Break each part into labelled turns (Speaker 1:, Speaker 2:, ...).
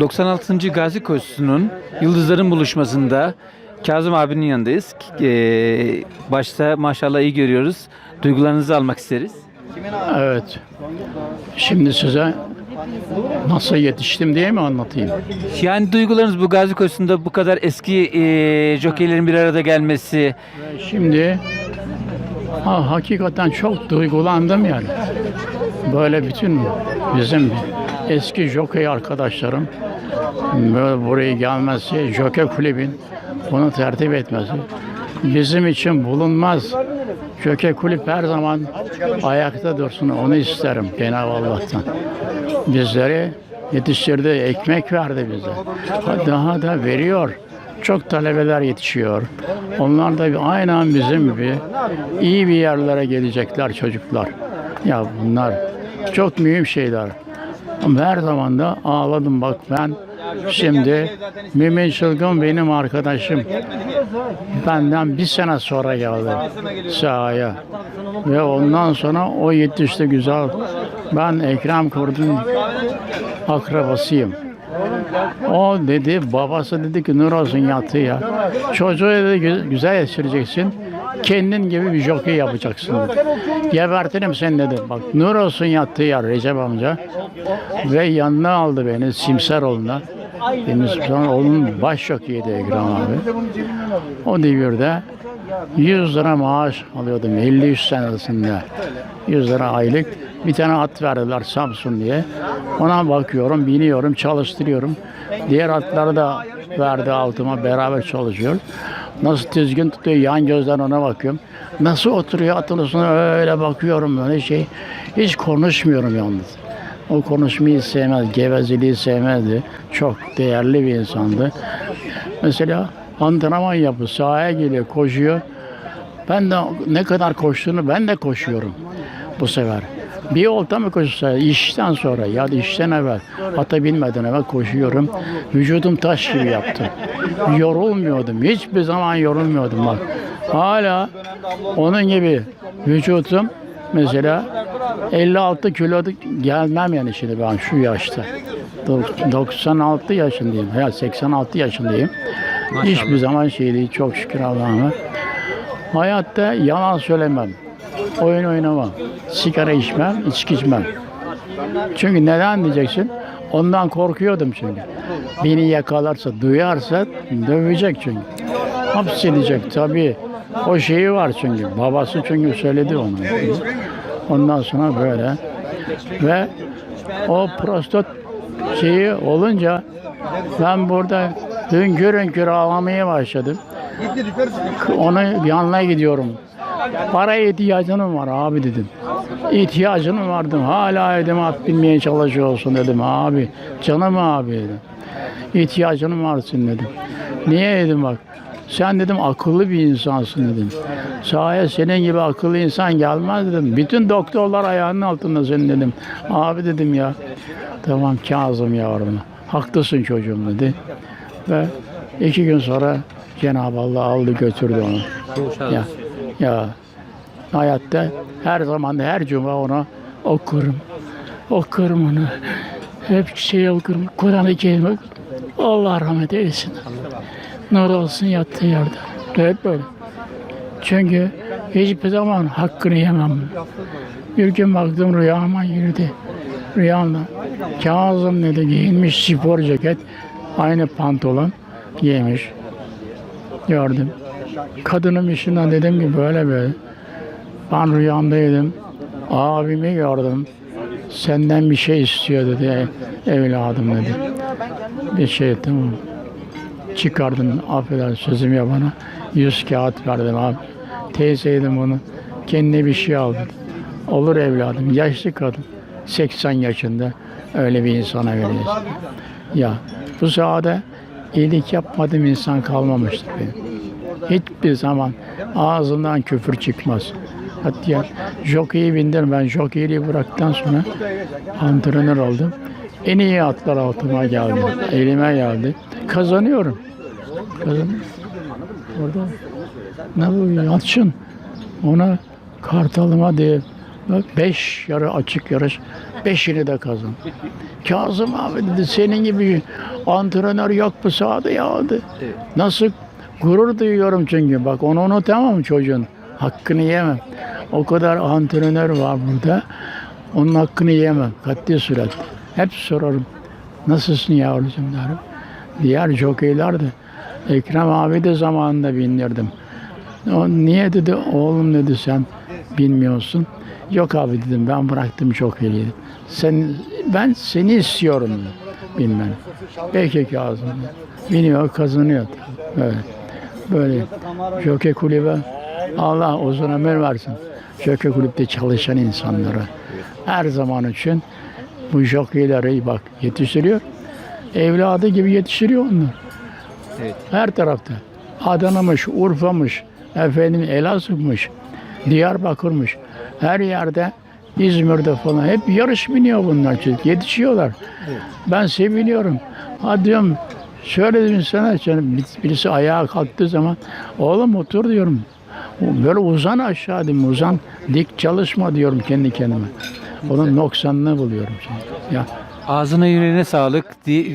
Speaker 1: 96. Gazi Koşusu'nun Yıldızların buluşmasında Kazım abinin yanındayız. Ee, başta maşallah iyi görüyoruz. Duygularınızı almak isteriz.
Speaker 2: Evet. Şimdi size nasıl yetiştim diye mi anlatayım?
Speaker 1: Yani duygularınız bu Gazi Koşusu'nda bu kadar eski e, jokeylerin bir arada gelmesi.
Speaker 2: Şimdi ha, hakikaten çok duygulandım yani. Böyle bütün bizim eski jokey arkadaşlarım böyle buraya gelmesi, jokey kulübün bunu tertip etmesi bizim için bulunmaz. Jokey kulüp her zaman ayakta dursun. Onu isterim Cenab-ı Allah'tan. Bizleri yetiştirdi, ekmek verdi bize. Ha, Daha da veriyor. Çok talebeler yetişiyor. Onlar da aynen bizim gibi iyi bir yerlere gelecekler çocuklar. Ya bunlar çok mühim şeyler. Ama her zaman da ağladım bak ben şimdi Mümin Çılgın benim arkadaşım. Benden bir sene sonra geldi sahaya. Ve ondan sonra o yetişti güzel. Ben Ekrem Kurdun akrabasıyım. O dedi, babası dedi ki nur olsun yatı ya. Çocuğu dedi gü- güzel yetiştireceksin. Kendin gibi bir jockey yapacaksın. Gebertirim seni dedi. Bak nur olsun yattığı yer Recep amca. Ve yanına aldı beni Simseroğlu'na. Benim Simseroğlu'nun baş jokeyiydi Ekrem abi. O devirde 100 lira maaş alıyordum 53 senesinde. 100 lira aylık. Bir tane at verdiler Samsun diye. Ona bakıyorum, biniyorum, çalıştırıyorum. Diğer atları da verdi altıma beraber çalışıyor. Nasıl düzgün tutuyor yan gözden ona bakıyorum. Nasıl oturuyor atın üstüne öyle bakıyorum böyle şey. Hiç konuşmuyorum yalnız. O konuşmayı sevmez, gevezeliği sevmezdi. Çok değerli bir insandı. Mesela antrenman yapıyor, sahaya geliyor, koşuyor. Ben de ne kadar koştuğunu ben de koşuyorum bu sefer. Bir olta mı koşsa işten sonra ya da işten evvel ata binmeden evvel koşuyorum. Vücudum taş gibi yaptı. Yorulmuyordum. Hiçbir zaman yorulmuyordum bak. Hala onun gibi vücudum mesela 56 kilo gelmem yani şimdi ben şu yaşta. Dok- 96 yaşındayım. Ya 86 yaşındayım. Hiçbir zaman şey değil. Çok şükür Allah'ıma. Hayatta yalan söylemem. Oyun oynamam. Sigara içmem, içki içmem. Çünkü neden diyeceksin? Ondan korkuyordum çünkü. Beni yakalarsa, duyarsa dövecek çünkü. Hapsedecek tabii. O şeyi var çünkü. Babası çünkü söyledi onu. Ondan sonra böyle. Ve o prostat şeyi olunca ben burada hüngür hüngür ağlamaya başladım. Ona yanına gidiyorum. Para ihtiyacım var abi dedim. İhtiyacım vardı. Hala dedim at binmeye çalışıyorsun dedim abi. Canım abi dedim. İhtiyacın varsın dedim. Niye dedim bak. Sen dedim akıllı bir insansın dedim. Sahaya senin gibi akıllı insan gelmez dedim. Bütün doktorlar ayağının altında senin dedim. Abi dedim ya. Tamam Kazım yavrum. Haklısın çocuğum dedi. Ve iki gün sonra Cenab-ı Allah aldı götürdü onu. Ya, ya hayatta her zaman her cuma ona okurum. Okurum onu. Hep şey okurum. Kur'an-ı Kerim. Allah rahmet eylesin. Nur olsun yattığı yerde. Evet böyle. Çünkü hiçbir zaman hakkını yemem. Bir gün baktım rüyama girdi. Rüyamda Kazım dedi giyinmiş spor ceket. Aynı pantolon giymiş. Gördüm. Kadının işinden dedim ki böyle böyle. Ben rüyamdaydım. Abimi gördüm. Senden bir şey istiyor dedi evladım dedi. Bir şey tamam. Çıkardın affeder sözüm ya bana. Yüz kağıt verdim abi. Teyzeydim bunu. Kendine bir şey aldı. Olur evladım. Yaşlı kadın. 80 yaşında öyle bir insana vereceğiz. Ya bu sahada iyilik yapmadığım insan kalmamıştır benim. Hiçbir zaman ağzından küfür çıkmaz. Hatta jokeyi bindim. Ben jokeyliği bıraktıktan sonra antrenör oldum. En iyi atlar altıma geldi. Elime geldi. Kazanıyorum. Kazanıyorum. Orada ne bu Yalçın ona kartalıma diye Bak beş yarı açık yarış. Beşini de kazan. Kazım abi dedi senin gibi antrenör yok bu sahada ya dedi. Nasıl gurur duyuyorum çünkü bak onu unutamam çocuğun. Hakkını yemem. O kadar antrenör var burada. Onun hakkını yemem. Katli suret. Hep sorarım. Nasılsın yavrucuğum derim. Diğer jokeyler de Ekrem abi de zamanında bindirdim. O niye dedi oğlum dedi sen bilmiyorsun. Yok abi dedim ben bıraktım çok iyi dedim. Sen, ben seni istiyorum dedim. Bilmem. Peki Kazım. Biniyor kazanıyor. Böyle. Böyle. Jockey kulübe Allah uzun ömür versin. Jockey kulüpte çalışan insanlara her zaman için bu jockeyleri bak yetiştiriyor. Evladı gibi yetiştiriyor onlar.
Speaker 1: Evet.
Speaker 2: Her tarafta. Adana'mış, Urfa'mış, efendim Elazığ'mış, Diyarbakır'mış. Her yerde İzmir'de falan hep yarış biniyor bunlar çünkü yetişiyorlar. Ben seviniyorum. Ha diyorum şöyle dedim sana canım bir- birisi ayağa kalktığı zaman oğlum otur diyorum. Böyle uzan aşağı dedim uzan dik çalışma diyorum kendi kendime. Onun noksanını buluyorum şimdi. Ya
Speaker 1: Ağzına yüreğine sağlık.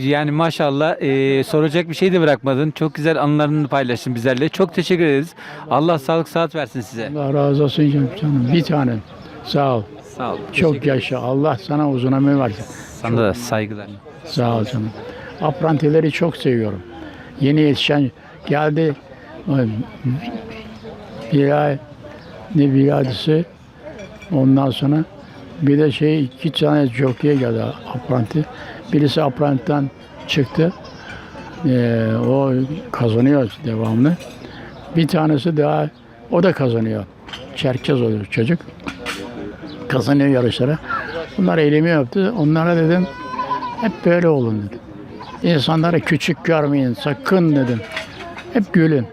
Speaker 1: Yani maşallah e, soracak bir şey de bırakmadın. Çok güzel anılarını paylaştın bizlerle. Çok teşekkür ederiz. Allah sağlık saat versin size.
Speaker 2: Allah razı olsun canım. canım. Bir tane. Sağ ol.
Speaker 1: Sağ ol.
Speaker 2: Çok yaşa. Allah sana uzun ömür versin.
Speaker 1: Sana da saygılar.
Speaker 2: Sağ ol canım. Aprantileri çok seviyorum. Yeni yetişen geldi. Bir ay ne bir hadisi. Ondan sonra bir de şey iki tane jockey geldi apranti. Birisi aprantiden çıktı. Ee, o kazanıyor devamlı. Bir tanesi daha o da kazanıyor. Çerkez oluyor çocuk. Kazanıyor yarışlara. Bunlar elimi öptü. Onlara dedim hep böyle olun dedim. İnsanları küçük görmeyin sakın dedim. Hep gülün.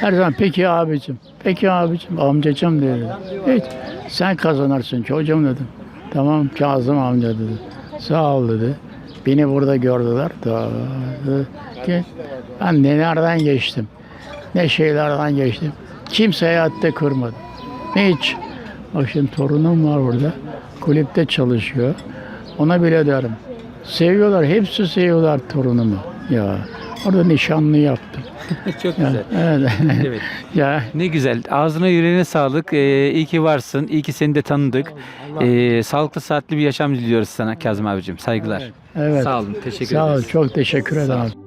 Speaker 2: Her zaman peki abicim, peki abicim, amcacım dedi. Hiç sen kazanırsın çocuğum dedim. Tamam Kazım amca dedi. Sağ ol dedi. Beni burada gördüler. Da, ki ben nelerden geçtim. Ne şeylerden geçtim. Kimse hayatta kırmadı. Hiç. Bak şimdi torunum var burada. Kulüpte çalışıyor. Ona bile derim. Seviyorlar. Hepsi seviyorlar torunumu. Ya. Orada nişanlı yaptım.
Speaker 1: Çok
Speaker 2: Ya,
Speaker 1: güzel.
Speaker 2: evet.
Speaker 1: Evet.
Speaker 2: ya
Speaker 1: Ne güzel. Ağzına yüreğine sağlık. Ee, iyi ki varsın. İyi ki seni de tanıdık. Ee, sağlıklı saatli bir yaşam diliyoruz sana Kazım abicim. Saygılar.
Speaker 2: evet.
Speaker 1: Sağ olun. Teşekkür
Speaker 2: Sağ ol.
Speaker 1: ederiz.
Speaker 2: Çok teşekkür ederim.